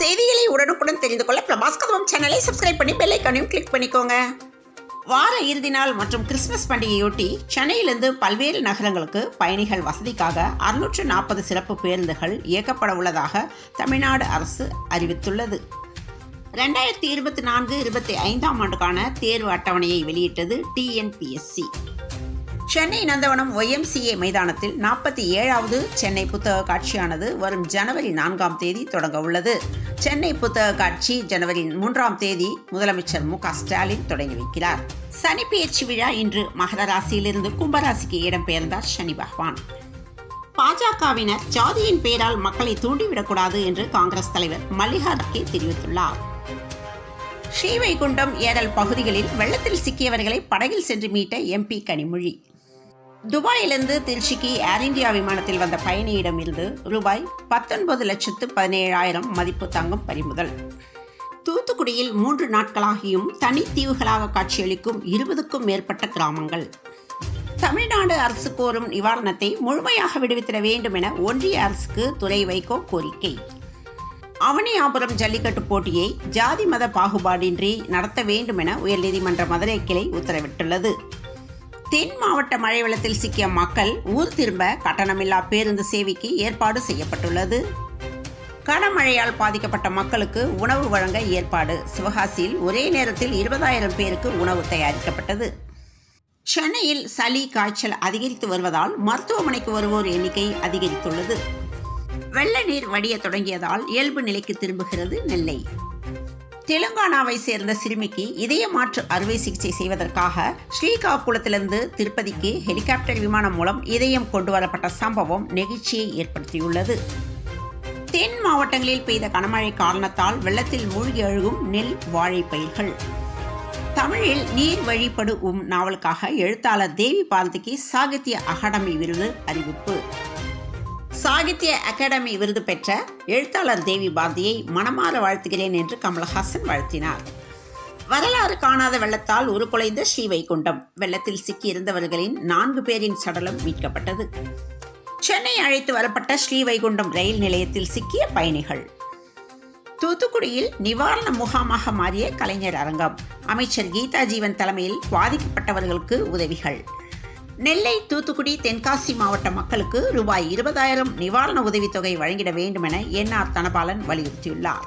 செய்திகளை உடனுக்குடன் தெரிந்து கொள்ள பிரபாஸ் கதவம் சேனலை சப்ஸ்கிரைப் பண்ணி பெல் ஐக்கானையும் கிளிக் பண்ணிக்கோங்க. வார இறுதி நாள் மற்றும் கிறிஸ்மஸ் பண்டிகையொட்டி சென்னையிலிருந்து பல்வேறு நகரங்களுக்கு பயணிகள் வசதிக்காக அறுநூற்று நாற்பது சிறப்பு பேருந்துகள் இயக்கப்பட உள்ளதாக தமிழ்நாடு அரசு அறிவித்துள்ளது. ரெண்டாயிரத்தி இருபத்தி நான்கு இருபத்தி ஐந்தாம் ஆண்டுக்கான தேர்வு அட்டவணையை வெளியிட்டது டிஎன்பிஎஸ்சி சென்னை நந்தவனம் ஒய்எம்சிஏ மைதானத்தில் நாற்பத்தி ஏழாவது சென்னை புத்தக காட்சியானது வரும் ஜனவரி நான்காம் தேதி தொடங்க உள்ளது. சென்னை புத்தக காட்சி ஜனவரி மூன்றாம் தேதி முதலமைச்சர் மு க ஸ்டாலின் தொடங்கி வைக்கிறார். சனி பெயர்ச்சி விழா இன்று மகர ராசியிலிருந்து கும்பராசிக்கு இடம்பெயர்ந்தார் சனி பகவான். பாஜகவினர் ஜாதியின் பெயரால் மக்களை தூண்டிவிடக்கூடாது என்று காங்கிரஸ் தலைவர் மல்லிகார்கே தெரிவித்துள்ளார். ஸ்ரீவைகுண்டம் ஏரல் பகுதிகளில் வெள்ளத்தில் சிக்கியவர்களை படகில் சென்று மீட்ட எம்பி கனிமொழி. துபாயிலிருந்து திருச்சிக்கு ஏர் இந்தியா விமானத்தில் வந்த பயணியிடம் இருந்து ரூபாய் பத்தொன்பது லட்சத்து பதினேழாயிரம் மதிப்பு தங்கம் பறிமுதல். தூத்துக்குடியில் மூன்று நாட்களாகியும் தனித்தீவுகளாக காட்சியளிக்கும் இருபதுக்கும் மேற்பட்ட கிராமங்கள். தமிழ்நாடு அரசு கோரும் நிவாரணத்தை முழுமையாக விடுவித்திட வேண்டும் என ஒன்றிய அரசுக்கு துறை வைகோ கோரிக்கை. அவனியாபுரம் ஜல்லிக்கட்டு போட்டியை ஜாதி மத பாகுபாடின்றி நடத்த வேண்டும் என உயர்நீதிமன்ற மதுரை கிளை உத்தரவிட்டுள்ளது. தென் மாவட்ட மழை வெள்ளத்தில் சிக்கிய மக்கள் ஊர் திரும்ப கட்டணமில்லா பேருந்து சேவைக்கு ஏற்பாடு செய்யப்பட்டுள்ளது. கனமழையால் பாதிக்கப்பட்ட மக்களுக்கு உணவு வழங்க ஏற்பாடு. சிவகாசியில் ஒரே நேரத்தில் இருபதாயிரம் பேருக்கு உணவு தயாரிக்கப்பட்டது. சென்னையில் சளி காய்ச்சல் அதிகரித்து வருவதால் மருத்துவமனைக்கு வருவோர் எண்ணிக்கை அதிகரித்துள்ளது. வெள்ள நீர் வடிய தொடங்கியதால் இயல்பு நிலைக்கு திரும்புகிறது நெல்லை. தெலுங்கானாவை சேர்ந்த சிறுமிக்கு இதய மாற்று அறுவை சிகிச்சை செய்வதற்காக ஸ்ரீகாகுளத்திலிருந்து திருப்பதிக்கு ஹெலிகாப்டர் விமானம் மூலம் இதயம் கொண்டு வரப்பட்ட சம்பவம் நெகிழ்ச்சியை ஏற்படுத்தியுள்ளது. தென் மாவட்டங்களில் பெய்த கனமழை காரணத்தால் வெள்ளத்தில் மூழ்கி அழுகும் நெல் வாழை பயிர்கள். தமிழில் நீர் வழிபடு உம் நாவலுக்காக எழுத்தாளர் தேவி பாரதிக்கு சாகித்ய அகாடமி விருது அறிவிப்பு. சாகித்ய அகாடமி விருது பெற்ற எழுத்தாளர் தேவி பாரதியை மனமாற வாழ்த்துகிறேன் என்று கமலஹாசன் வாழ்த்தினார். வரலாறு காணாத வெள்ளத்தால் உருக்குலைந்த ஸ்ரீவைகுண்டம். வெள்ளத்தில் சிக்கியிருந்தவர்களின் நான்கு பேரின் சடலம் மீட்கப்பட்டது. சென்னை அழைத்து வரப்பட்ட ஸ்ரீவைகுண்டம் ரயில் நிலையத்தில் சிக்கிய பயணிகள். தூத்துக்குடியில் நிவாரண முகாமாக மாறிய கலைஞர் அரங்கம். அமைச்சர் கீதா ஜீவன் தலைமையில் பாதிக்கப்பட்டவர்களுக்கு உதவிகள். நெல்லை தூத்துக்குடி தென்காசி மாவட்ட மக்களுக்கு ரூபாய் இருபதாயிரம் நிவாரண உதவித்தொகை வழங்கிட வேண்டும் என என்ஆர் தனபாலன் வலியுறுத்தியுள்ளார்.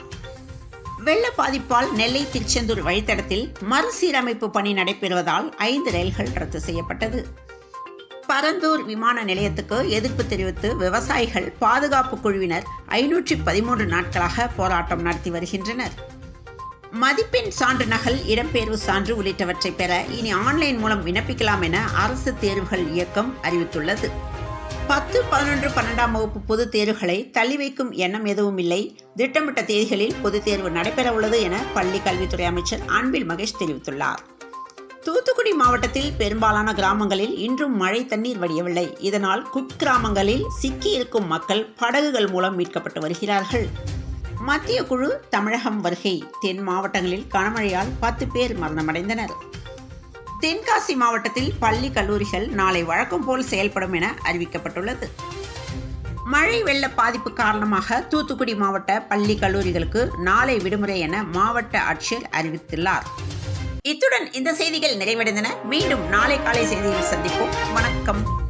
வெள்ள பாதிப்பால் நெல்லை திருச்செந்தூர் வழித்தடத்தில் மறுசீரமைப்பு பணி நடைபெறுவதால் ஐந்து ரயில்கள் ரத்து செய்யப்பட்டது. பரந்தூர் விமான நிலையத்துக்கு எதிர்ப்பு தெரிவித்து விவசாயிகள் பாதுகாப்பு குழுவினர் ஐநூற்றி பதிமூன்று நாட்களாக போராட்டம் நடத்தி வருகின்றனர். மதிப்பெண் சான்று நகல் இடம்பெயர்வு சான்று உள்ளிட்டவற்றை பெற இனி ஆன்லைன் மூலம் விண்ணப்பிக்கலாம் என அரசு தேர்வுகள் இயக்கம் அறிவித்துள்ளது. பத்து பதினொன்று பன்னெண்டாம் வகுப்பு பொதுத் தேர்வுகளை தள்ளி வைக்கும் எண்ணம் எதுவும் இல்லை. திட்டமிட்ட தேதிகளில் பொதுத் தேர்வு நடைபெற உள்ளது என பள்ளி கல்வித்துறை அமைச்சர் அன்பில் மகேஷ் தெரிவித்துள்ளார். தூத்துக்குடி மாவட்டத்தில் பெரும்பாலான கிராமங்களில் இன்றும் மழை தண்ணீர் வடியவில்லை. இதனால் குக்கிராமங்களில் சிக்கியிருக்கும் மக்கள் படகுகள் மூலம் மீட்கப்பட்டு வருகிறார்கள். மத்திய குழு தமிழகம் வருகை தென் மாவட்டங்களில் கனமழையால் பத்து பேர் மரணமடைந்தனர். தென்காசி மாவட்டத்தில் பள்ளி கல்லூரிகள் நாளை வழக்கம் போல் செயல்படும் என அறிவிக்கப்பட்டுள்ளது. மழை வெள்ள பாதிப்பு காரணமாக தூத்துக்குடி மாவட்ட பள்ளி கல்லூரிகளுக்கு நாளை விடுமுறை என மாவட்ட ஆட்சியர் அறிவித்துள்ளார். இத்துடன் இந்த செய்திகள் நிறைவடைந்தன. மீண்டும் நாளை காலை செய்தியில் சந்திப்போம். வணக்கம்.